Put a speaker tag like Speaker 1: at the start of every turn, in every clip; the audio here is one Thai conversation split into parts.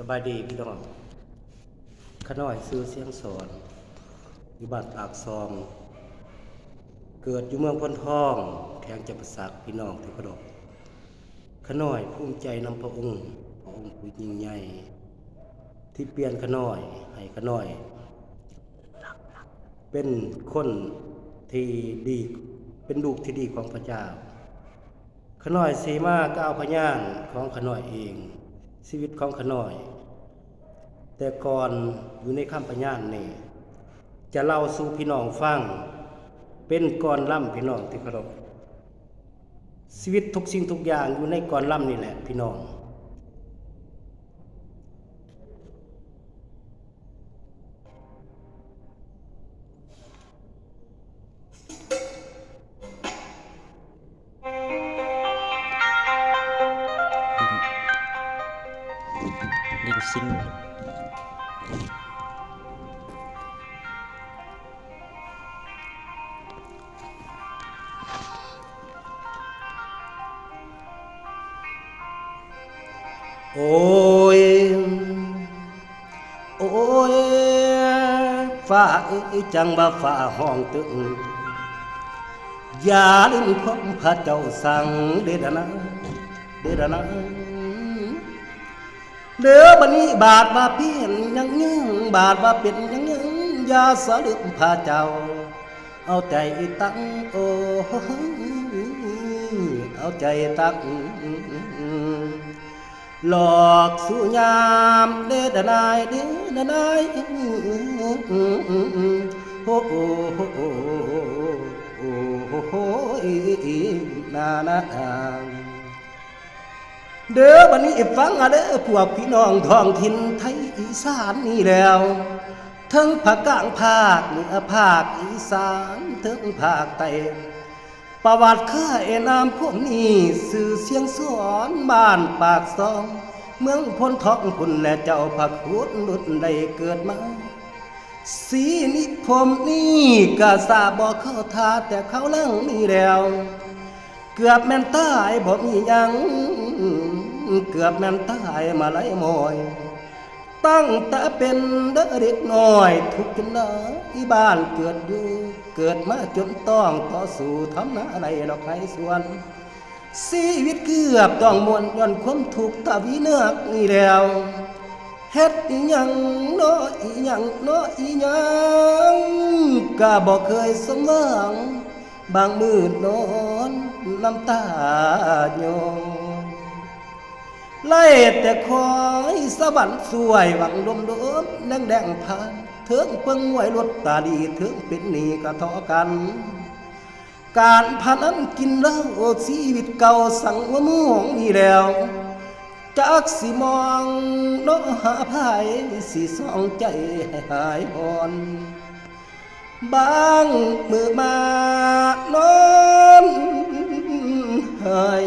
Speaker 1: สบายดีพี่น้องขน้อยซื้อเสียงสอนอยู่บ้านปากซอมเกิดอยู่เมืองพนทองแข่งจะประสักพี่น้องที่กระดกขน้อยภูมิใจนำพระองค์พระองค์ผู้ยิ่งใหญ่ ที่เปลี่ยนขน้อยให้ขน้อย เป็นคนที่ดีเป็นลูกที่ดีของพระเจ้าขน้อยสีมาก้าวพญานของขน้อยเอง ชีวิตของขน้อย แต่ก่อนอยู่ในข้ามพญานนี่จะเล่าสู่พี่น้องฟัง เป็นก่อนล่ำพี่น้องที่เคารพชีวิตทุกสิ่งทุกอย่างอยู่ในก่อนล่ำนี่แหละพี่น้อง ăn xin ôi ôi, phá ơi chẳng bà phá hoàng tượng. Gia đình không phá chầu sang để đà nẵng, để đà nẵng. เด้อบัดนี้บาทว่าเพียนยังยังบาทว่าเป็นยังยังยาสลืมพระเจ้า เอาใจตั้งโอ้เอาใจตั้งหลอกสู่ยามเดดนายเดดนายโอ้โหโอ้โหโอ้โหนานา เด้อบันนี้ฟังอะเด้อพวกพี่น้องท้องถิ่นไทยอีสานนี่แล้วทั้งภาคกลางภาคเหนือภาคอีสานทั้งภาคใต้ประวัติข้าเอนามพวกนี้สื่อเสียงสอนบ้านปากซอง เมืองพนท้องคุณและเจ้าผักขุดนุดได้เกิดมา สีนิพมนี่ก็ทราบบอกเข้าทาแต่เขาลังนี่แล้ว เกือบแม่นตายบ่มียัง เกือบแม่นตายมาหลายมอย ตั้งแต่เป็นเด็กน้อย ทุกจนได้บ้านเกิดอยู่ เกิดมาจนต้องต่อสู้ทำหน้าอะไรดอกใครส่วนชีวิตเกือบต้องมวนย้อนความทุกตาวีเนือกนี่แล้วเฮ็ดอีหยังเนาะอีหยังเนาะอีหยังก็บ่เคยสมหวังบางมืดนอนน้ำตาโยง ไล่แต่คอยสวรรค์สวยหวังดมดมแดงแดงผ่านเถิงเปิงไหวรถตาดีเถิงเป็นหนีกระทอกัน การพนันกินเล้าชีวิตเก่าสั่งว่าม่วงนี่แล้วจักสิมองน้อหาภายสิสองใจให้หายอ่อนบางมือมานอนหาย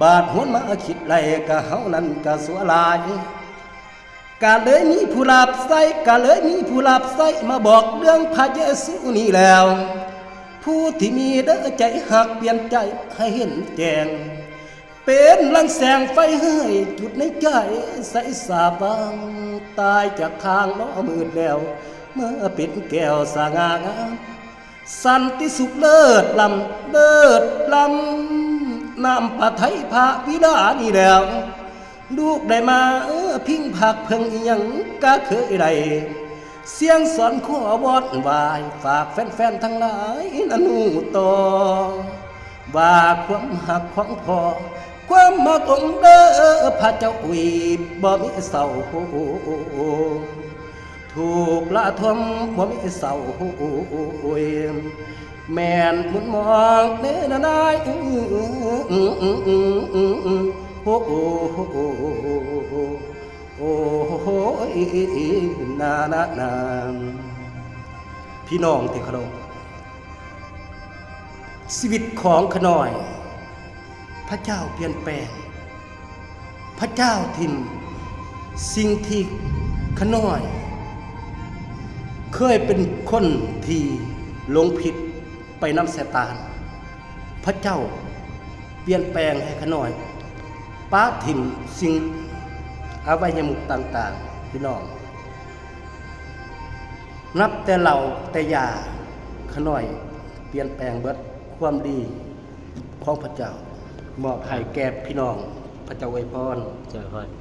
Speaker 1: บาดหัวมาคิดไรกะเฮานั้นกะสัวลายกะเลยมีผู้หลับใส่กะเลยมีผู้หลับใส่มาบอกเรื่องพระเยซูนี่แล้ว ผู้ที่มีเด้อใจหักเปลี่ยนใจให้เห็นแจงเป็นลังแสงไฟเฮ้ยจุดในใจใสสาบางตายจากทางล้อมืดแล้ว เมื่อปิดแก้วสง่างามสันติสุขเลิศลำเลิศลำ นำปะไทยพระวิลานี่แล้วลูกได้มาเออพิงผักเพิ่งอิหยังก็เคยได้เสียงสอนขอวอนวายฝากแฟนๆทั้งหลายนันูตอว่าความหักของพ่อความมักองเด้อพระเจ้าวีบ่มีเศร้าถูกละทมบ่มีเศร้า แม่นมุนมองเนนนายโอ้โหโอ้ยนานานาพี่น้องที่เคารพชีวิตของขน้อย พระเจ้าเปลี่ยนแปลง พระเจ้าทิมสิ่งที่ขน้อย เคยเป็นคนที่หลงผิด ไปน้ำแสตาน พระเจ้าเปลี่ยนแปลงให้ขน้อยป้าทิมสิ่งอวัยมุกต่าง ๆ พี่น้อง นับแต่เราแต่ยาขน้อย เปลี่ยนแปลงเบิดความดีของพระเจ้ามอบให้แก่พี่น้อง พระเจ้าไวยพร
Speaker 2: เจอพอ